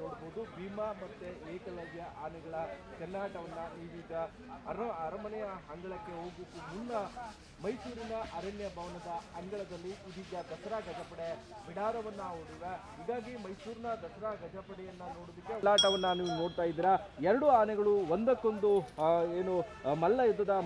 ನೋಡ್ಬೋದು. ಭೀಮಾ ಮತ್ತೆ ಏಕಲವ್ಯ ಆನೆಗಳ ಚೆನ್ನಾಟವನ್ನು ನೀವೀಗ ಅರ, ಅರಮನೆಯ ಅಂಗಳಕ್ಕೆ ಹೋಗೋಕ್ಕೂ ಮುನ್ನ ಮೈಸೂರಿನ ಅರಣ್ಯ ಭವನದ ಅಂಗಳದಲ್ಲಿ ಇದೀಗ ದಸರಾ ಗಜಪಡೆ ಬಿಡಾರವನ್ನ ಹೊಡಿವೆ. ಹೀಗಾಗಿ ಮೈಸೂರಿನ ದಸರಾ ಗಜಪಡೆಯನ್ನ ನೋಡೋದಕ್ಕೆ ಚೆಲ್ಲಾಟವನ್ನ ನೀವು ನೋಡ್ತಾ ಇದ್ದೀರಾ. ಎರಡು ಆನೆಗಳು ಒಂದಕ್ಕೊಂದು ಏನು, ಮಲ್ಲ ಯುದ್ಧದ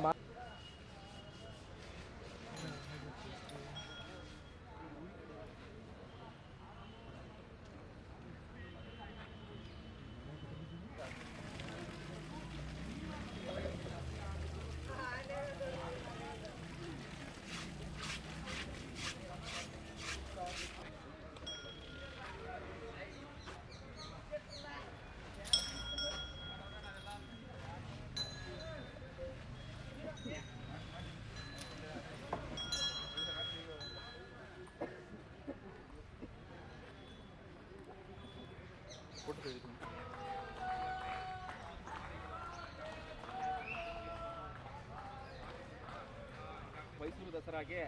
ಮೈಸೂರು ದಸರಾಗೆ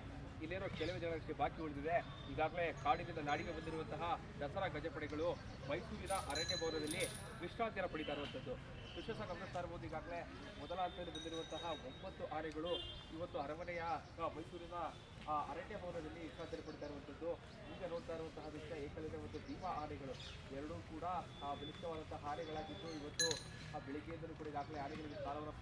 ಇಲ್ಲೇನೋ ಕೆಲವೇ ಜನಕ್ಕೆ ಬಾಕಿ ಉಳಿದಿದೆ. ಈಗಾಗಲೇ ಕಾಡಿನಿಂದ ನಾಡಿಗೆ ಬಂದಿರುವಂತಹ ದಸರಾ ಗಜಪಡೆಗಳು ಮೈಸೂರಿನ ಅರಣ್ಯ ಭವನದಲ್ಲಿ ವಿಶ್ರಾಂತಿಯನ್ನು ಪಡಿತಾ ಇರುವಂಥದ್ದು. ವಿಶೇಷ ಗಮನಿಸ್ತಾ ಇರ್ಬೋದು ಈಗಾಗಲೇ ಮೊದಲ ಹಂತದಲ್ಲಿ ಬಂದಿರುವಂತಹ ಒಂಬತ್ತು ಆನೆಗಳು ಇವತ್ತು ಅರಮನೆಯ ಮೈಸೂರಿನ ಅರಣ್ಯ ಭವನದಲ್ಲಿ ಇರುವಂಥದ್ದು ನೋಡ್ತಾ ಇರುವಂತಹ ದೃಶ್ಯ ಏಕಲವ್ಯ ಮತ್ತು ಭೀಮಾ ಆನೆಗಳು. ಎರಡೂ ಕೂಡ ಆ, ಬಲಿಷ್ಠವಾದಂತಹ ಆನೆಗಳಾಗಿದ್ದು ಇವತ್ತು ಆ ಬೆಳಿಗ್ಗೆಯಿಂದಲೂ ಕೂಡ ಈಗಾಗಲೇ ಆನೆಗಳಿಗೆ ಕಾಲವನ್ನು